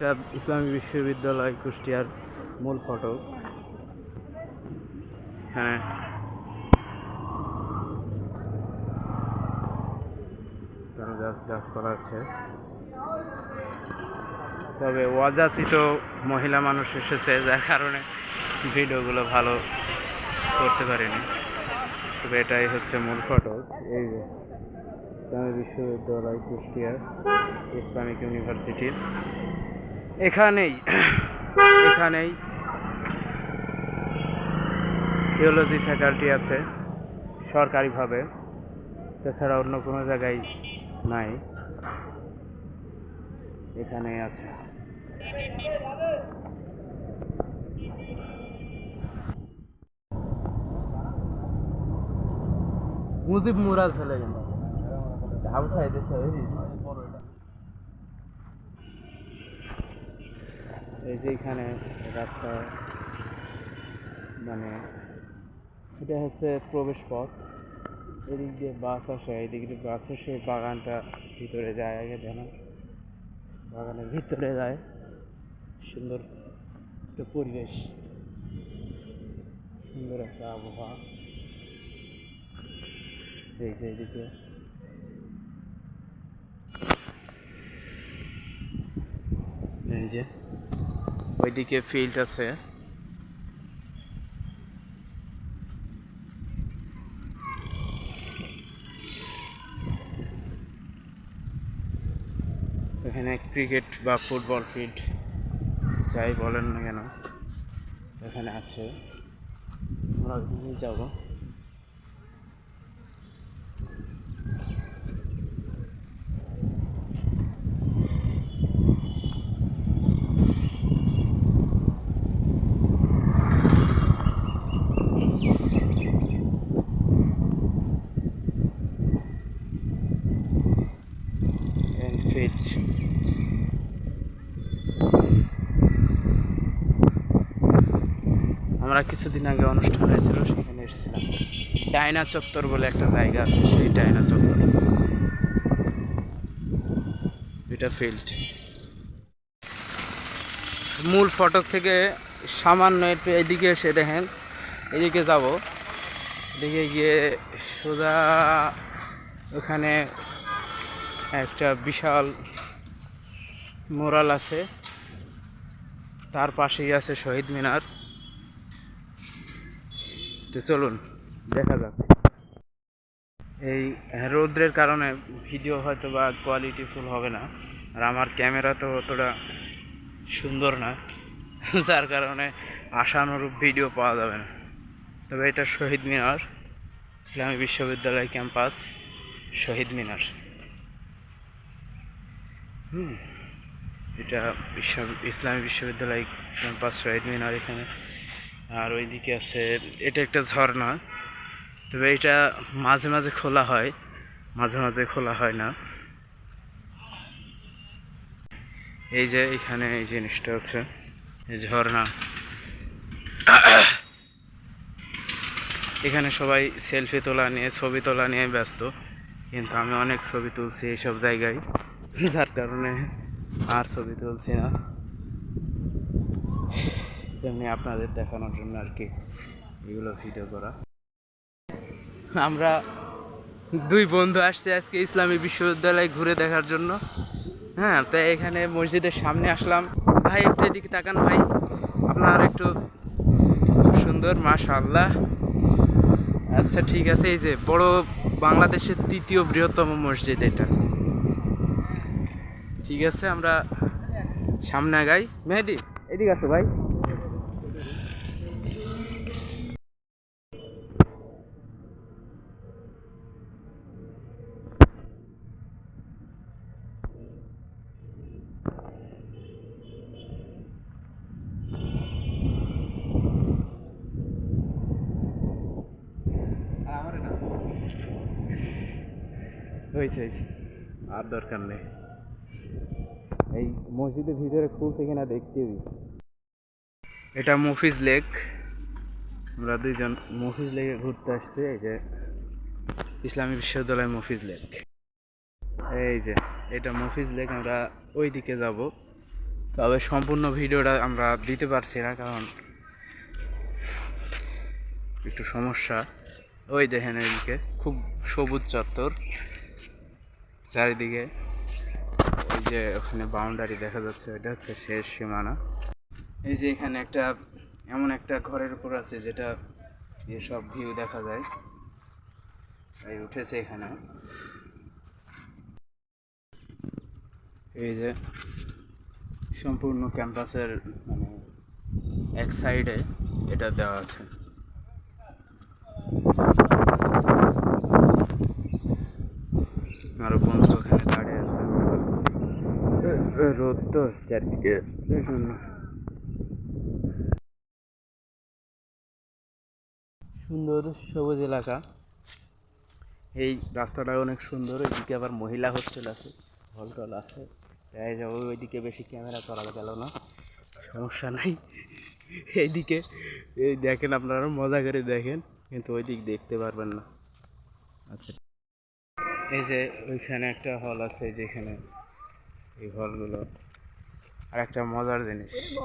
এটা ইসলামী বিশ্ববিদ্যালয় কুষ্টিয়ার মূল ফটক। হ্যাঁ। গাছ গাছপালা আছে। তবে অযাচিত মহিলা মানুষ এসেছে যার কারণে ভিডিওগুলো ভালো করতে পারিনি। তবে এটাই হচ্ছে মূল ফটক। এই যে ইসলামী বিশ্ববিদ্যালয় কুষ্টিয়ার ইসলামিক ইউনিভার্সিটির এখানেই এখানেই থিওলজি ফ্যাকাল্টি আছে, সরকারিভাবে তাছাড়া অন্য কোনো জায়গায় নাই। এখানেই আছে। মুজিব মুরাদ ছেলে কিন্তু হাউসাই দেশে এই যে এখানে রাস্তা মানে এটা হচ্ছে প্রবেশ পথ। এদিক দিয়ে বাস আসে, এদিক দিয়ে বাস এসে বাগানটা ভিতরে যায় আগে যেন। বাগানের ভিতরে যায়। সুন্দর একটা পরিবেশ। সুন্দর একটা আবহাওয়া। এই যে এদিকে। এই যে ওইদিকে ফিল্ড আছে। এখানে ক্রিকেট বা ফুটবল ফিল্ড যাই বলেন না কেন, এখানে আছে। আমরা ওইদিকে যাব। Fit. আমরা কিছুদিন আগে অনুষ্ঠান হয়েছিল, সেখানে এসেছিলাম। ডায়না চত্বর বলে একটা জায়গা আছে, সেই ডায়না চত্বর। এটা ফিল্ড মূল ফটক থেকে সামান্য একটু এদিকে এসে দেখেন, এদিকে যাব। এদিকে গিয়ে সোজা ওখানে একটা বিশাল মোরাল আছে। তার পাশেই আছে শহীদ মিনার। তো চলুন, দেখা যাক। এই রৌদ্রের কারণে ভিডিও হয়তো বা কোয়ালিটিফুল হবে না। আর আমার ক্যামেরা তো অতটা সুন্দর না। যার কারণে আশানুরূপ ভিডিও পাওয়া যাবে না। তবে এটা শহীদ মিনার। ইসলামী বিশ্ববিদ্যালয় ক্যাম্পাস, শহীদ মিনার। হুম। এটা বিশ্ব ইসলামী বিশ্ববিদ্যালয় ক্যাম্পাস শহীদ মিনার এখানে। আর ওইদিকে আছে, এটা একটা ঝর্ণা। তবে এটা মাঝে মাঝে খোলা হয়। মাঝে মাঝে খোলা হয় না। এই যে এখানে এই জিনিসটা আছে, এই ঝর্ণা। এখানে সবাই সেলফি তোলা নিয়ে, ছবি তোলা নিয়ে ব্যস্ত। কিন্তু আমি অনেক ছবি তুলছি এইসব জায়গায়। যার কারণে আর ছবি তুলছি না। এমনি আপনাদের দেখানোর জন্য আর কি এগুলো ভিডিও করা। আমরা দুই বন্ধু আসছে আজকে ইসলামী বিশ্ববিদ্যালয় ঘুরে দেখার জন্য। হ্যাঁ তাই এখানে মসজিদের সামনে আসলাম। ভাই, একটু এদিকে তাকান ভাই। আপনার একটু সুন্দর, মাশাআল্লাহ। আচ্ছা ঠিক আছে। এই যে বড় বাংলাদেশের তৃতীয় বৃহত্তম মসজিদ এটা। ঠিক আছে আমরা সামনে আগাই। মেহেদি এদিকে আসো ভাই। হয়েছে হয়েছে। আর দরকার নেই। এই মসজিদের ভিতরে খুলছে কিনা দেখতে এটা মফিজ লেক। আমরা দুইজন মফিজ লেকে ঘুরতে আসছি, এই যে ইসলামী বিশ্ববিদ্যালয় মফিজ লেক। এই যে, এটা মফিজ লেক, আমরা ওই দিকে যাব। তবে সম্পূর্ণ ভিডিওটা আমরা দিতে পারছি না, কারণ একটু সমস্যা। ওই দেখেন এদিকে, খুব সবুজ চত্বর, চারিদিকে যে ওখানে বাউন্ডারি দেখা যাচ্ছে ওইটা হচ্ছে শেষ সীমানা। এই যে এখানে একটা, এমন একটা ঘরের উপর আছে যেটা সব ভিউ দেখা যায়। এই উঠেছে এখানে। এই যে সম্পূর্ণ ক্যাম্পাসের মানে এক সাইডে এটা দেওয়া আছে। আরও বন্ধু ওখানে রোদ তো চারদিকে সুন্দর সবুজ এলাকা। এই রাস্তাটা অনেক সুন্দর এদিকে আবার মহিলা হোস্টেল আছে হল টল আছে। তাই যাব ওইদিকে বেশি ক্যামেরা করা গেল না সমস্যা নাই। এইদিকে এই দেখেন আপনারা মজা করে দেখেন কিন্তু ওই দিক দেখতে পারবেন না। আচ্ছা। এই যে ওইখানে একটা হল আছে যেখানে এই হলগুলো আর একটা মজার জিনিস।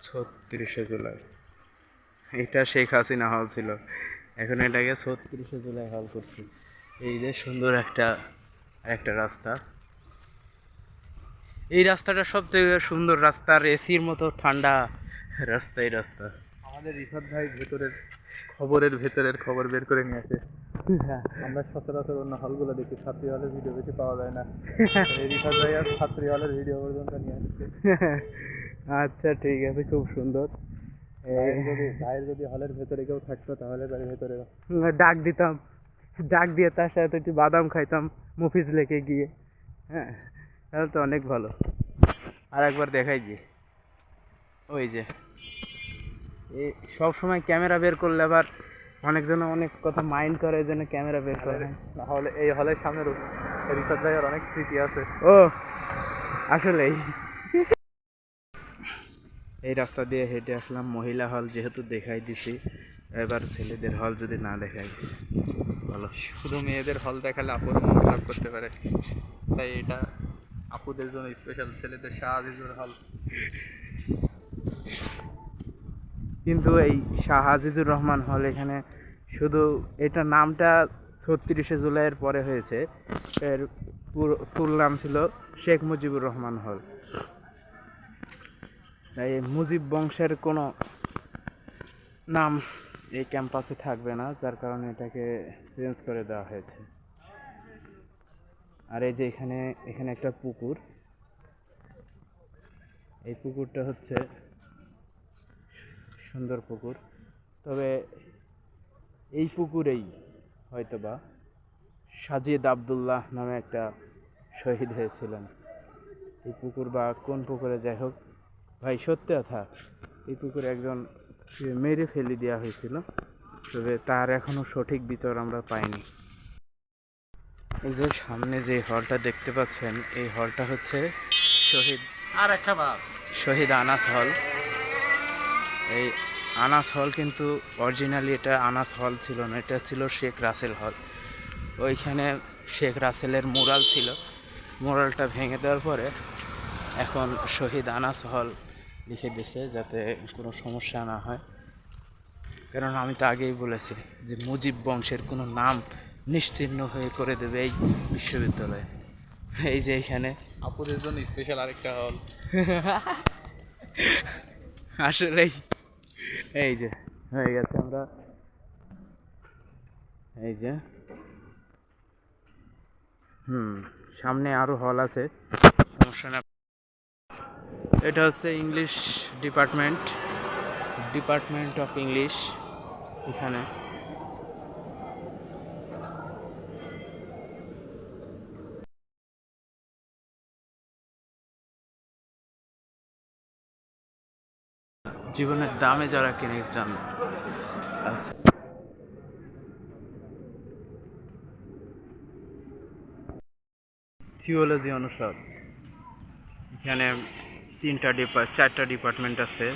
ছত্রিশে জুলাই। এটা শেখ হাসিনা হল ছিল। এখন এটাকে ছত্রিশে জুলাই হল করছি। এই যে সুন্দর একটা একটা রাস্তা। এই রাস্তাটা সব থেকে সুন্দর রাস্তা। আর এসির মতো ঠান্ডা রাস্তা এই রাস্তা। আমাদের রিফাত ভাই ভেতরের খবরের ভেতরের খবর বের করে নিয়ে আসে। হ্যাঁ। আমরা সচরাচর অন্য হলগুলো দেখি ছাত্রী হলের ভিডিও বেশি পাওয়া যায় না। রিফাত ভাই আর ছাত্রী হলের ভিডিও পর্যন্ত নিয়ে আসছে। আচ্ছা ঠিক আছে খুব সুন্দর। যদি ভাইয়ের যদি হলের ভেতরে কেউ থাকতো তাহলে তার ভেতরে ডাক দিতাম। ডাক দিয়ে তার সাথে একটু বাদাম খাইতাম মুফিজ লেকে গিয়ে। হ্যাঁ তাহলে তো অনেক ভালো। আর একবার দেখাই যে ওই যে। সব সময় ক্যামেরা বের করলে আবার অনেকজন অনেক কথা মাইন্ড করে এই জন্য ক্যামেরা বের করে। না। হলে এই হলের সামনে রিফাত ভাইয়ের অনেক স্মৃতি আছে। ও আসলেই। এই রাস্তা দিয়ে হেঁটে আসলাম মহিলা হল যেহেতু দেখাই দিছি এবার ছেলেদের হল যদি না দেখাই ভালো। শুধু মেয়েদের হল দেখালে আপুর মন খারাপ করতে পারে। তাই এটা আপুদের জন্য স্পেশাল ছেলেদের শাহ আজিজুর হল। কিন্তু এই শাহ আজিজুর রহমান হল এখানে শুধু এটা নামটা ছত্রিশে জুলাইয়ের পরে হয়েছে। এর ফুল নাম ছিল শেখ মুজিবুর রহমান হল। তাই মুজিব বংশের কোনো নাম এই ক্যাম্পাসে থাকবে না, যার কারণে এটাকে চেঞ্জ করে দেওয়া হয়েছে। আর এই যে এখানে এখানে একটা পুকুর। এই পুকুরটা হচ্ছে সুন্দর পুকুর। তবে এই পুকুরেই হয়তোবা সাজিদ আবদুল্লাহ নামে একটা শহীদ হয়েছিলেন। এই পুকুর বা কোন পুকুরে যাই হোক ভাই সত্যি কথা এই পুকুরে একজন মেরে ফেলে দেওয়া হয়েছিল তবে তার এখনও সঠিক বিচার আমরা পাইনি। এই যে সামনে যে হলটা দেখতে পাচ্ছেন এই হলটা হচ্ছে শহীদ আর একটা শহীদ আনাস হল। এই আনাস হল কিন্তু অরিজিনালি এটা আনাস হল ছিল না এটা ছিল শেখ রাসেল হল। ওইখানে শেখ রাসেলের মুরাল ছিল। মুরালটা ভেঙে দেওয়ার পরে এখন শহীদ আনাস হল লিখে দিছে যাতে কোনো সমস্যা না হয়। কারণ আমি তো আগেই বলেছি যে মুজিব বংশের কোনো নাম নিশ্চিহ্ন হয়ে করে দেবে এই বিশ্ববিদ্যালয়ে। এই যে এখানে। আপুদের জন্য স্পেশাল আরেকটা হল। আসলেই। এই যে, হয়ে গেছে আমরা। এই যে। হুম, সামনে আরও হল আছে। সমস্যা না। এটা হচ্ছে English department department of English এখানে। জীবনের দামে যারা কিনে যান। আচ্ছা। থিওলজি অনুষদ। এখানে তিনটা ডিপা, চারটা ডিপার্টমেন্ট আছে।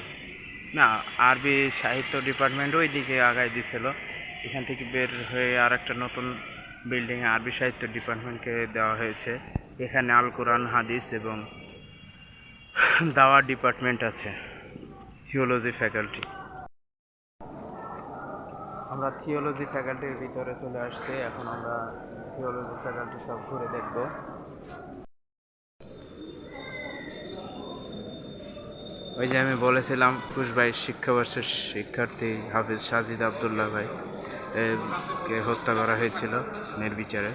না, আরবি সাহিত্য ডিপার্টমেন্ট ওই দিকে আগায় দিছিল। এখান থেকে বের হয়ে আর একটা নতুন বিল্ডিংয়ে আরবি সাহিত্য ডিপার্টমেন্টকে দেওয়া হয়েছে। এখানে আল কোরআন হাদিস এবং দাওয়া ডিপার্টমেন্ট আছে। Theology faculty. আমরা থিওলজি ফ্যাকাল্টির ভিতরে চলে আসছি এখন আমরা থিওলজি ফ্যাকাল্টি সব ঘুরে দেখব। ওই যে আমি বলেছিলাম কুশবাইশ শিক্ষাবর্ষের শিক্ষার্থী হাফিজ সাজিদ আবদুল্লাহ ভাই কে হত্যা করা হয়েছিল নির্বিচারে।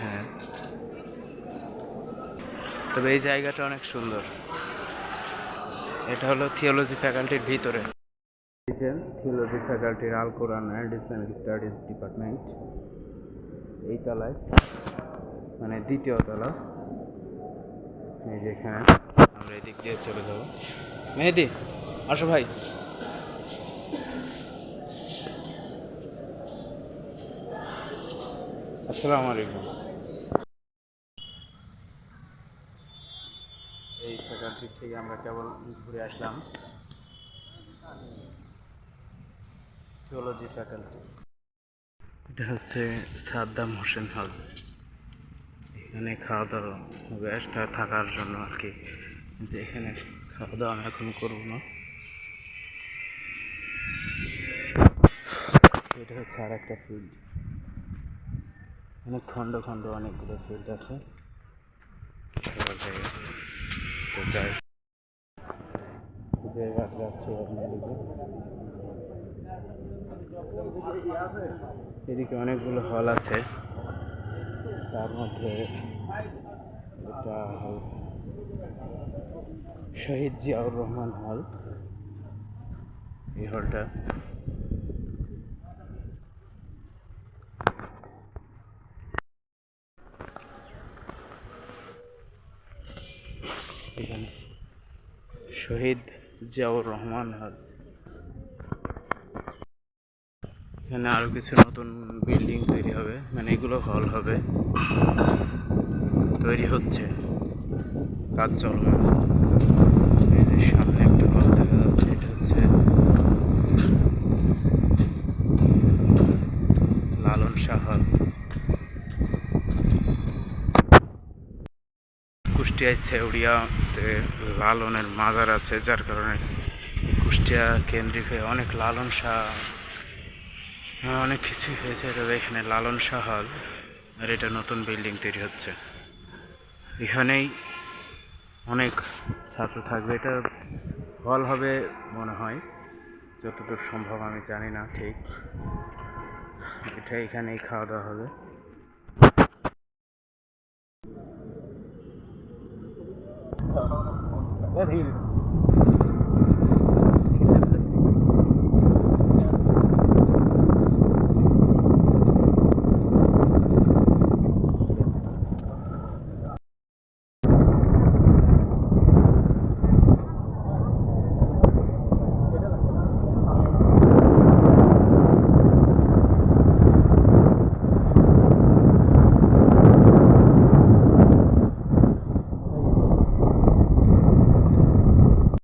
হ্যাঁ। তবে এই জায়গাটা অনেক সুন্দর। এটা হলো থিওলজি ফ্যাকাল্টির ভিতরে। থিওলজি ফ্যাকাল্টির আল কোরআন অ্যান্ড ইসলামিক স্টাডিজ ডিপার্টমেন্ট এই তলায় মানে দ্বিতীয় তলা। এই যে এখানে। আমরা এদিক দিয়ে চলে যাব। মেহেদি আসো ভাই। আসসালামু আলাইকুম এই ফ্যাকাল্টি থেকে আমরা কেবল ঘুরে আসলাম। থিওলজি ফ্যাকাল্টি এটা হচ্ছে সাদ্দাম হোসেন হল। এখানে খাওয়া দাওয়া হবে থাকার জন্য আর কি। কিন্তু এখানে খাওয়া দাওয়া আমি এখন করব না। এটা হচ্ছে আর একটা ফিল্ড অনেক খণ্ড খণ্ড অনেকগুলো ফিল্ড আছে। তো যাই। এদিকে। অনেকগুলো হল আছে। তার মধ্যে এটা হল। শহীদ জিয়াউর রহমান হল। এই হলটা। শহীদ জিয়াউর রহমান হল এখানে আরও কিছু নতুন বিল্ডিং তৈরি হবে। মানে এগুলো হল হবে। তৈরি হচ্ছে। কাজ চলমান। এই যে সামনে একটা হল দেখা যাচ্ছে, এটা হচ্ছে লালন শাহ হল কুষ্টিয়ায় ছেউড়িয়াতে লালনের মাজার আছে যার কারণে কুষ্টিয়া কেন্দ্রিক হয়ে অনেক লালন শাহ হ্যাঁ, অনেক কিছু হয়েছে। তবে এখানে লালন শাহ হল আর এটা নতুন বিল্ডিং তৈরি হচ্ছে। এখানেই অনেক ছাত্র থাকবে। এটা হল হবে মনে হয় যতদূর সম্ভব আমি জানি না ঠিক। এটা এখানেই খাওয়া দাওয়া হবে। Let heat it.